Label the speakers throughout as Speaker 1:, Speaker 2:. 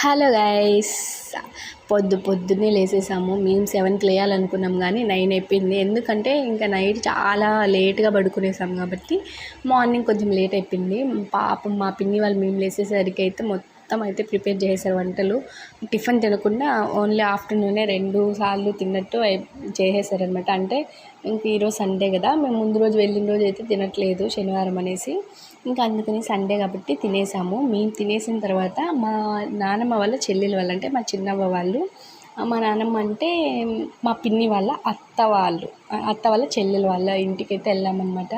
Speaker 1: Hello guys. పొద్దు పొద్దున్నే లేసేసాము. మేము సెవెన్కి లేయాలనుకున్నాం కానీ నైన్ అయిపోయింది. ఎందుకంటే ఇంకా నైట్ చాలా లేట్గా పడుకునేసాం కాబట్టి మార్నింగ్ కొంచెం లేట్ అయిపోయింది. పాపం మా పిన్ని వాళ్ళు మేము లేసేసరికి అయితే మొత్తం మొత్తం అయితే ప్రిపేర్ చేసేసారు వంటలు. టిఫిన్ తినకుండా ఓన్లీ ఆఫ్టర్నూనే రెండు సార్లు తిన్నట్టు చేసేసారనమాట అంటే ఇంక ఈరోజు సండే కదా మేము ముందు రోజు వెళ్ళిన రోజు అయితే తినట్లేదు శనివారం అనేసి. ఇంకా అందుకని సండే కాబట్టి తినేసాము. మేము తినేసిన తర్వాత మా నానమ్మ వాళ్ళ చెల్లెలు వాళ్ళు అంటే మా చిన్నమ్మ వాళ్ళు మా నానమ్మ అంటే మా పిన్ని వాళ్ళ అత్త వాళ్ళు అత్త వాళ్ళ చెల్లెలు వాళ్ళ ఇంటికి అయితే వెళ్ళామన్నమాట.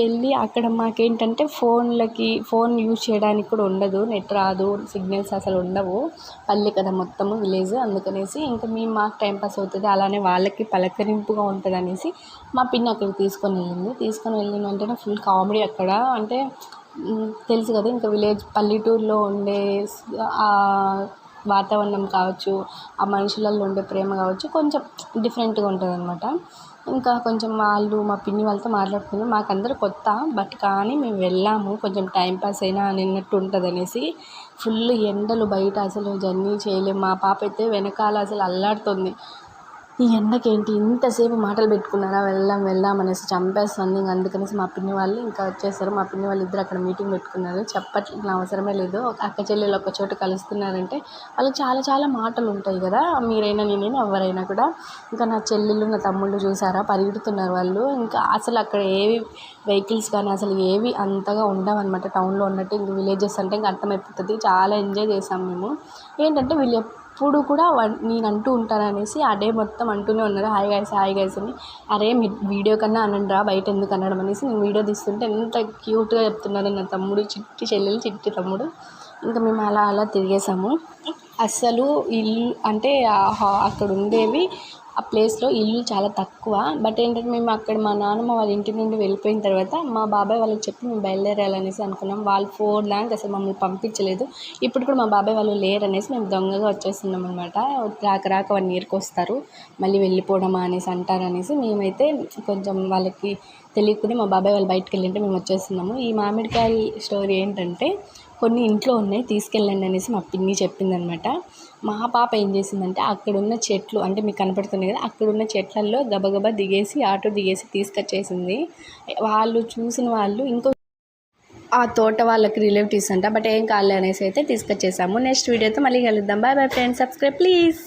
Speaker 1: వెళ్ళి అక్కడ మాకేంటంటే ఫోన్లకి ఫోన్ యూజ్ చేయడానికి కూడా ఉండదు. నెట్ రాదు సిగ్నల్స్ అసలు ఉండవు. పల్లె కదా మొత్తము విలేజ్. అందుకనేసి ఇంకా మేము మాకు టైంపాస్ అవుతుంది. అలానే వాళ్ళకి పలకరింపుగా ఉంటుంది అనేసి మా పిన్ని అక్కడికి తీసుకొని వెళ్ళింది. తీసుకొని వెళ్ళిన వెంటనే ఫుల్ కామెడీ అక్కడ. అంటే తెలుసు కదా ఇంకా విలేజ్ పల్లెటూరులో ఉండే వాతావరణం కావచ్చు ఆ మనుషులలో ఉండే ప్రేమ కావచ్చు కొంచెం డిఫరెంట్గా ఉంటుంది అనమాట ఇంకా కొంచెం వాళ్ళు మా పిన్ని వాళ్ళతో మాట్లాడుకున్నాం మాకు కొత్త బట్ కానీ మేము వెళ్ళాము. కొంచెం టైం పాస్ అయినా అన్నట్టు ఉంటుంది అనేసి ఫుల్ ఎండలు బయట అసలు జర్నీ చేయలేము మా పాప అయితే వెనకాల అసలు అల్లాడుతుంది. ఈ ఎండకేంటి? ఇంతసేపు మాటలు పెట్టుకున్నారా? వెళ్దాం వెళ్దాం అనేసి చంపేస్తుంది ఇంక అందుకనేసి మా పిన్ని వాళ్ళు ఇంకా వచ్చేసారు. మా పిన్ని వాళ్ళు ఇద్దరు అక్కడ మీటింగ్ పెట్టుకున్నారు. చెప్పట్ల అవసరమే లేదు. అక్క చెల్లెలు ఒక చోట కలుస్తున్నారంటే వాళ్ళకి చాలా చాలా మాటలు ఉంటాయి కదా. మీరైనా నేనైనా ఎవరైనా కూడా. ఇంకా నా చెల్లెళ్ళు నా తమ్ముళ్ళు చూసారా? పరిగెడుతున్నారు వాళ్ళు. ఇంకా అసలు అక్కడ ఏవి వెహికల్స్ కానీ అసలు ఏవి అంతగా ఉండవు అనమాట టౌన్లో ఉన్నట్టు ఇంక విలేజెస్ అంటే ఇంక అర్థమైపోతుంది. చాలా ఎంజాయ్ చేసాం మేము. ఏంటంటే వీళ్ళు ఎప్పుడు కూడా నేను అంటూ ఉంటాను అనేసి ఆ డే మొత్తం అంటూనే ఉన్నారు. హాయ్ గైస్ హాయ్ గైస్ అని. అరే మీ వీడియో కన్నా అనండి రా బయట ఎందుకు అనడం అనేసి నేను వీడియో తీస్తుంటే ఎంత క్యూట్గా చెప్తున్నారు నా తమ్ముడు చిట్టి చెల్లెలు చిట్టి తమ్ముడు. ఇంకా మేము అలా అలా తిరిగేసాము. అస్సలు ఇల్లు అంటే అక్కడ ఉండేవి ఆ ప్లేస్లో ఇల్లు చాలా తక్కువ. బట్ ఏంటంటే మేము అక్కడ మా నాన్నమ్మ వాళ్ళ ఇంటి నుండి వెళ్ళిపోయిన తర్వాత మా బాబాయ్ వాళ్ళకి చెప్పి మేము బయలుదేరాలనేసి అనుకున్నాం. వాళ్ళు ఫోర్ ల్యాంక్ అసలు మమ్మల్ని పంపించలేదు. ఇప్పుడు కూడా మా బాబాయ్ వాళ్ళు లేరు అనేసి మేము దొంగగా వచ్చేస్తున్నాం అనమాట రాక రాక వన్ ఇయర్కి వస్తారు. మళ్ళీ వెళ్ళిపోవడమా అనేసి అంటారు అనేసి మేమైతే కొంచెం వాళ్ళకి తెలియకుండా మా బాబాయ్ వాళ్ళు బయటకు వెళ్ళింటే మేము వచ్చేస్తున్నాము. ఈ మామిడికాయ స్టోరీ ఏంటంటే కొన్ని ఇంట్లో ఉన్నాయి తీసుకెళ్ళండి అనేసి మా పిన్ని చెప్పిందనమాట. మా పాప ఏం చేసిందంటే అక్కడున్న చెట్లు అంటే మీకు కనపడుతున్నాయి కదా అక్కడున్న చెట్లల్లో గబగబా దిగేసి ఆటో దిగేసి తీసుకొచ్చేసింది. వాళ్ళు చూసిన వాళ్ళు ఇంకో ఆ తోట వాళ్ళకి రిలేటివ్స్ అంట బట్ ఏం కాలే అనేసి అయితే తీసుకొచ్చేసాము. నెక్స్ట్ వీడియోతో మళ్ళీ కలుద్దాం. Bye bye friends subscribe please